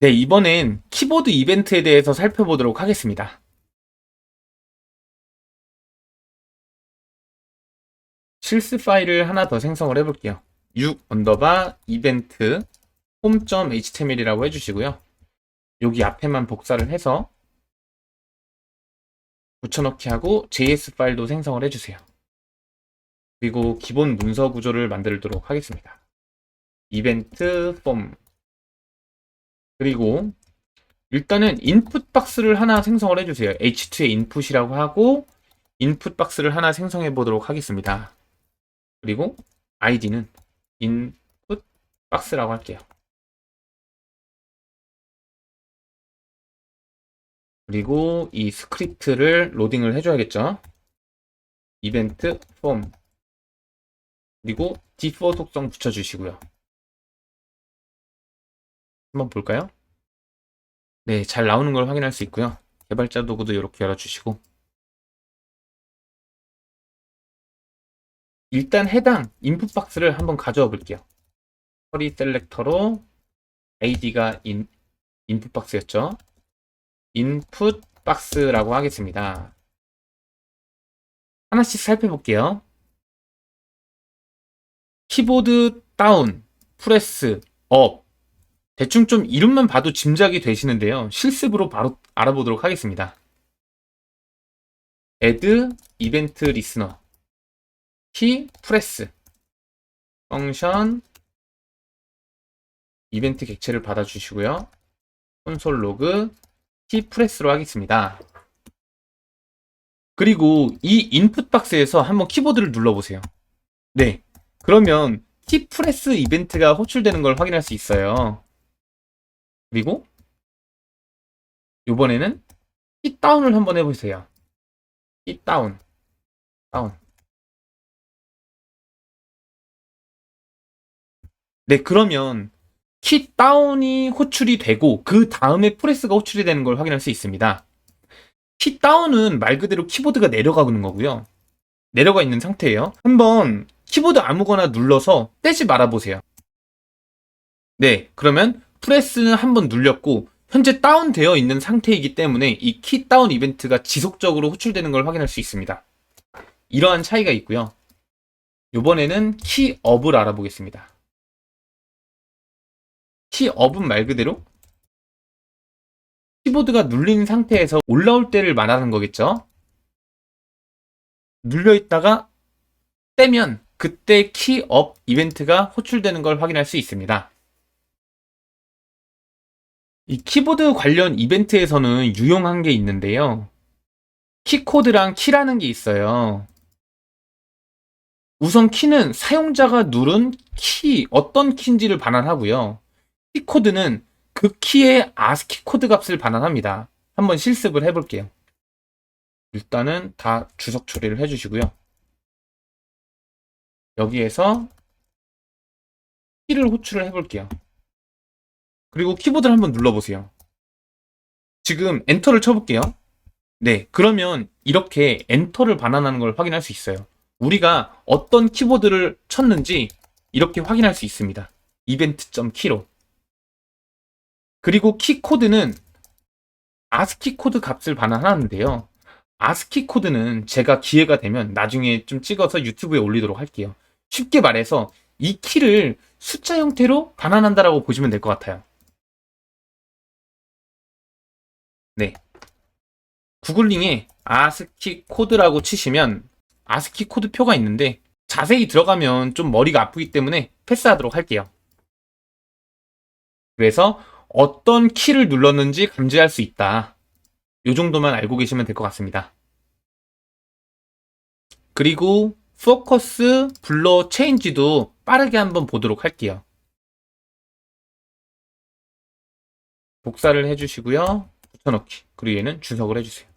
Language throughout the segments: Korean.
네, 이번엔 키보드 이벤트에 대해서 살펴보도록 하겠습니다. 실습 파일을 하나 더 생성을 해볼게요. 6 언더바 이벤트 홈.html이라고 해주시고요. 여기 앞에만 복사를 해서 붙여넣기 하고 JS 파일도 생성을 해주세요. 그리고 기본 문서 구조를 만들도록 하겠습니다. 이벤트 폼 그리고 일단은 인풋 박스를 하나 생성을 해주세요. H2의 인풋이라고 하고 인풋 박스를 하나 생성해 보도록 하겠습니다. 그리고 아이디는 인풋 박스라고 할게요. 그리고 이 스크립트를 로딩을 해줘야겠죠. 이벤트 폼 그리고 디포 속성 붙여주시고요. 한번 볼까요? 네, 잘 나오는 걸 확인할 수 있고요. 개발자 도구도 이렇게 열어주시고 일단 해당 인풋 박스를 한번 가져와 볼게요. 커리 셀렉터로 id가 인, 인풋 박스였죠. 인풋 박스라고 하겠습니다. 하나씩 살펴볼게요. 키보드 다운, 프레스, 업. 대충 좀 이름만 봐도 짐작이 되시는데요. 실습으로 바로 알아보도록 하겠습니다. add 이벤트 리스너 키 프레스 펑션 이벤트 객체를 받아주시고요. 콘솔 로그 키 프레스로 하겠습니다. 그리고 이 인풋 박스에서 한번 키보드를 눌러보세요. 네. 그러면 키 프레스 이벤트가 호출되는 걸 확인할 수 있어요. 그리고 이번에는 키 다운을 한번 해보세요. 키 다운, 다운. 네, 그러면 키 다운이 호출이 되고 그 다음에 프레스가 호출이 되는 걸 확인할 수 있습니다. 키 다운은 말 그대로 키보드가 내려가는 거고요. 내려가 있는 상태예요. 한번 키보드 아무거나 눌러서 떼지 말아 보세요. 네, 그러면 프레스는 한번 눌렸고 현재 다운되어 있는 상태이기 때문에 이 키 다운 이벤트가 지속적으로 호출되는 걸 확인할 수 있습니다. 이러한 차이가 있고요. 이번에는 키 업을 알아보겠습니다. 키 업은 말 그대로 키보드가 눌린 상태에서 올라올 때를 말하는 거겠죠? 눌려 있다가 떼면 그때 키업 이벤트가 호출되는 걸 확인할 수 있습니다. 이 키보드 관련 이벤트에서는 유용한 게 있는데요. 키코드랑 키라는 게 있어요. 우선 키는 사용자가 누른 키, 어떤 키인지를 반환하고요. 키코드는 그 키의 아스키 코드 값을 반환합니다. 한번 실습을 해볼게요. 일단은 다 주석 처리를 해주시고요. 여기에서 키를 호출을 해볼게요. 그리고 키보드를 한번 눌러보세요. 지금 엔터를 쳐볼게요. 네, 그러면 이렇게 엔터를 반환하는 걸 확인할 수 있어요. 우리가 어떤 키보드를 쳤는지 이렇게 확인할 수 있습니다. 이벤트.키로. 그리고 키 코드는 아스키 코드 값을 반환하는데요. 아스키 코드는 제가 기회가 되면 나중에 좀 찍어서 유튜브에 올리도록 할게요. 쉽게 말해서 이 키를 숫자 형태로 반환한다라고 보시면 될 것 같아요. 네. 구글링에 아스키 코드라고 치시면 아스키 코드 표가 있는데 자세히 들어가면 좀 머리가 아프기 때문에 패스하도록 할게요. 그래서 어떤 키를 눌렀는지 감지할 수 있다. 이 정도만 알고 계시면 될 것 같습니다. 그리고 포커스, 블러, 체인지도 빠르게 한번 보도록 할게요. 복사를 해주시고요. 붙여넣기. 그리고 얘는 주석을 해주세요.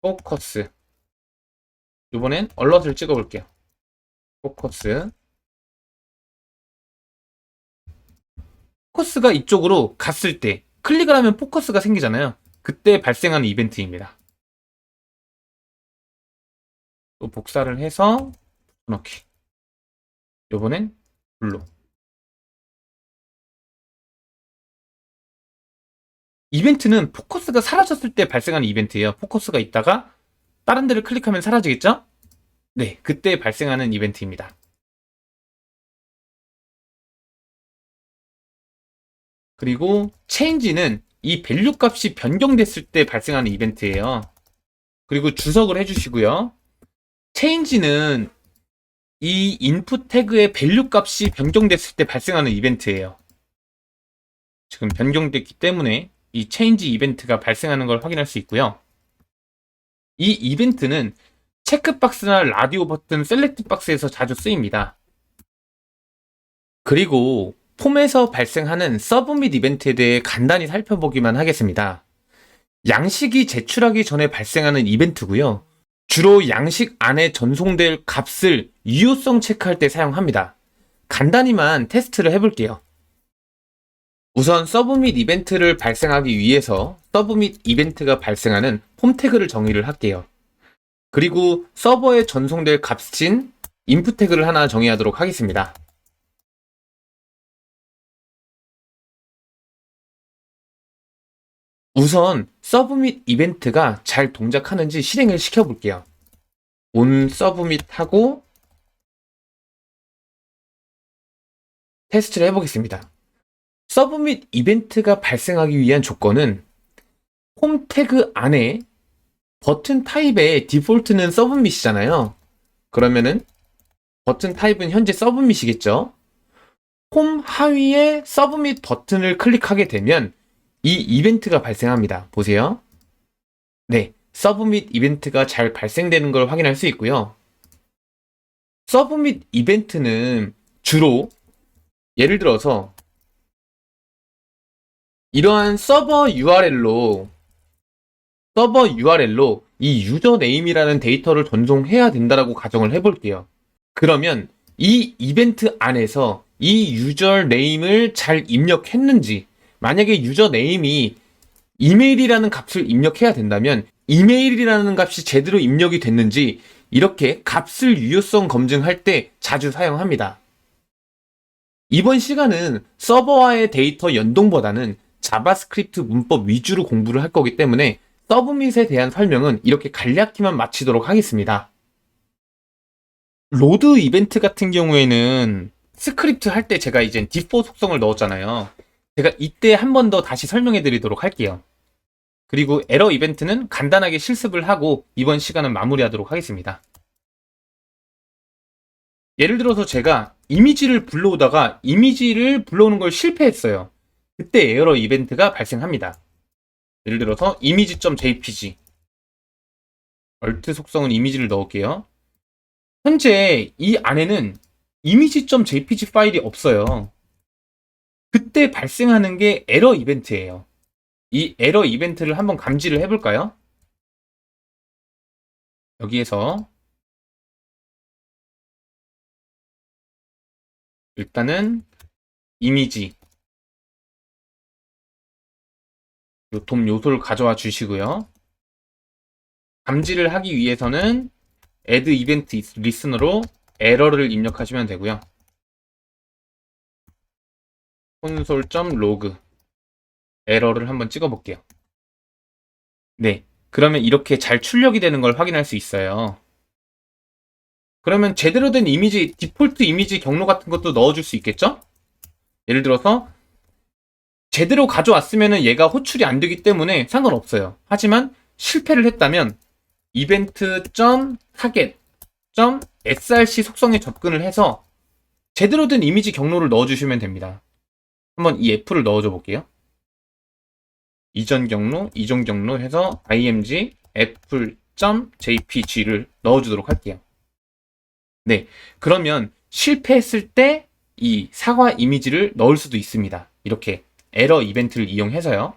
포커스. 이번엔 얼럿을 찍어볼게요. 포커스. 포커스가 이쪽으로 갔을 때 클릭을 하면 포커스가 생기잖아요. 그때 발생하는 이벤트입니다. 또 복사를 해서 넣기. 요번엔 블루. 이벤트는 포커스가 사라졌을 때 발생하는 이벤트예요. 포커스가 있다가 다른 데를 클릭하면 사라지겠죠? 네, 그때 발생하는 이벤트입니다. 그리고 체인지는 이 밸류 값이 변경됐을 때 발생하는 이벤트예요. 그리고 주석을 해주시고요. 체인지는 이 인풋 태그의 밸류 값이 변경됐을 때 발생하는 이벤트예요. 지금 변경됐기 때문에 이 체인지 이벤트가 발생하는 걸 확인할 수 있고요. 이 이벤트는 체크박스나 라디오 버튼 셀렉트 박스에서 자주 쓰입니다. 그리고 폼에서 발생하는 서브밋 이벤트에 대해 간단히 살펴보기만 하겠습니다. 양식이 제출하기 전에 발생하는 이벤트고요. 주로 양식 안에 전송될 값을 유효성 체크할 때 사용합니다. 간단히만 테스트를 해볼게요. 우선 서브밋 이벤트를 발생하기 위해서 서브밋 이벤트가 발생하는 폼 태그를 정의를 할게요. 그리고 서버에 전송될 값인 인풋 태그를 하나 정의하도록 하겠습니다. 우선 서브밋 이벤트가 잘 동작하는지 실행을 시켜볼게요. 온 서브밋 하고 테스트를 해보겠습니다. 서브밋 이벤트가 발생하기 위한 조건은 홈 태그 안에 버튼 타입의 디폴트는 서브밋이잖아요. 그러면은 버튼 타입은 현재 서브밋이겠죠. 홈 하위에 서브밋 버튼을 클릭하게 되면 이 이벤트가 발생합니다. 보세요. 네, 서브밋 이벤트가 잘 발생되는 걸 확인할 수 있고요. 서브밋 이벤트는 주로 예를 들어서 이러한 서버 URL로 서버 URL로 이 유저 네임이라는 데이터를 전송해야 된다라고 가정을 해볼게요. 그러면 이 이벤트 안에서 이 유저 네임을 잘 입력했는지 만약에 유저 네임이 이메일이라는 값을 입력해야 된다면 이메일이라는 값이 제대로 입력이 됐는지 이렇게 값을 유효성 검증할 때 자주 사용합니다. 이번 시간은 서버와의 데이터 연동보다는 자바스크립트 문법 위주로 공부를 할 거기 때문에 서브밋에 대한 설명은 이렇게 간략히만 마치도록 하겠습니다. 로드 이벤트 같은 경우에는 스크립트 할 때 제가 이제 디포 속성을 넣었잖아요. 제가 이때 한 번 더 다시 설명해 드리도록 할게요. 그리고 에러 이벤트는 간단하게 실습을 하고 이번 시간은 마무리하도록 하겠습니다. 예를 들어서 제가 이미지를 불러오다가 이미지를 불러오는 걸 실패했어요. 그때 에러 이벤트가 발생합니다. 예를 들어서 이미지.jpg 얼트 속성은 이미지를 넣을게요. 현재 이 안에는 이미지.jpg 파일이 없어요. 그때 발생하는 게 에러 이벤트예요. 이 에러 이벤트를 한번 감지를 해볼까요? 여기에서 일단은 이미지 요돔 요소를 가져와 주시고요. 감지를 하기 위해서는 add event listener로 에러를 입력하시면 되고요. console.log 에러를 한번 찍어 볼게요. 네. 그러면 이렇게 잘 출력이 되는 걸 확인할 수 있어요. 그러면 제대로 된 이미지, 디폴트 이미지 경로 같은 것도 넣어줄 수 있겠죠? 예를 들어서 제대로 가져왔으면 얘가 호출이 안 되기 때문에 상관없어요. 하지만 실패를 했다면 event.target.src 속성에 접근을 해서 제대로 된 이미지 경로를 넣어주시면 됩니다. 한번 이 F를 넣어줘 볼게요. 이전 경로, 이전 경로 해서 img apple.jpg를 넣어주도록 할게요. 네, 그러면 실패했을 때 이 사과 이미지를 넣을 수도 있습니다. 이렇게 에러 이벤트를 이용해서요.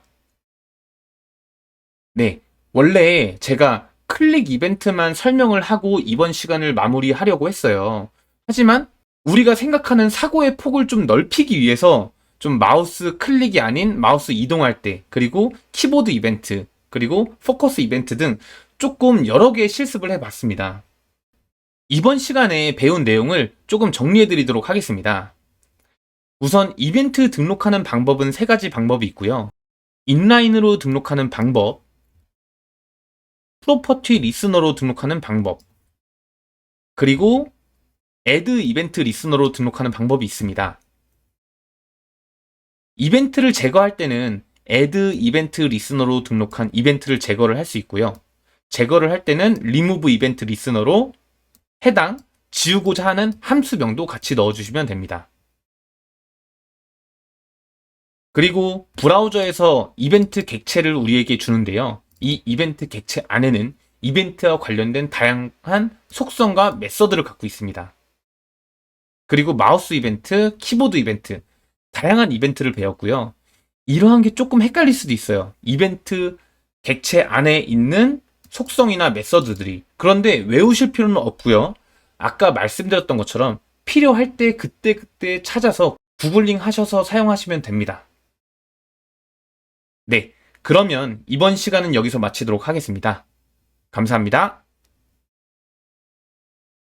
네, 원래 제가 클릭 이벤트만 설명을 하고 이번 시간을 마무리하려고 했어요. 하지만 우리가 생각하는 사고의 폭을 좀 넓히기 위해서 좀 마우스 클릭이 아닌 마우스 이동할 때, 그리고 키보드 이벤트, 그리고 포커스 이벤트 등 조금 여러 개의 실습을 해봤습니다. 이번 시간에 배운 내용을 조금 정리해 드리도록 하겠습니다. 우선 이벤트 등록하는 방법은 세 가지 방법이 있고요. 인라인으로 등록하는 방법, 프로퍼티 리스너로 등록하는 방법, 그리고 애드 이벤트 리스너로 등록하는 방법이 있습니다. 이벤트를 제거할 때는 애드 이벤트 리스너로 등록한 이벤트를 제거를 할 수 있고요. 제거를 할 때는 리무브 이벤트 리스너로 해당 지우고자 하는 함수명도 같이 넣어주시면 됩니다. 그리고 브라우저에서 이벤트 객체를 우리에게 주는데요. 이 이벤트 객체 안에는 이벤트와 관련된 다양한 속성과 메서드를 갖고 있습니다. 그리고 마우스 이벤트, 키보드 이벤트, 다양한 이벤트를 배웠고요. 이러한 게 조금 헷갈릴 수도 있어요. 이벤트 객체 안에 있는 속성이나 메서드들이. 그런데 외우실 필요는 없고요. 아까 말씀드렸던 것처럼 필요할 때 그때그때 찾아서 구글링 하셔서 사용하시면 됩니다. 네. 그러면 이번 시간은 여기서 마치도록 하겠습니다. 감사합니다.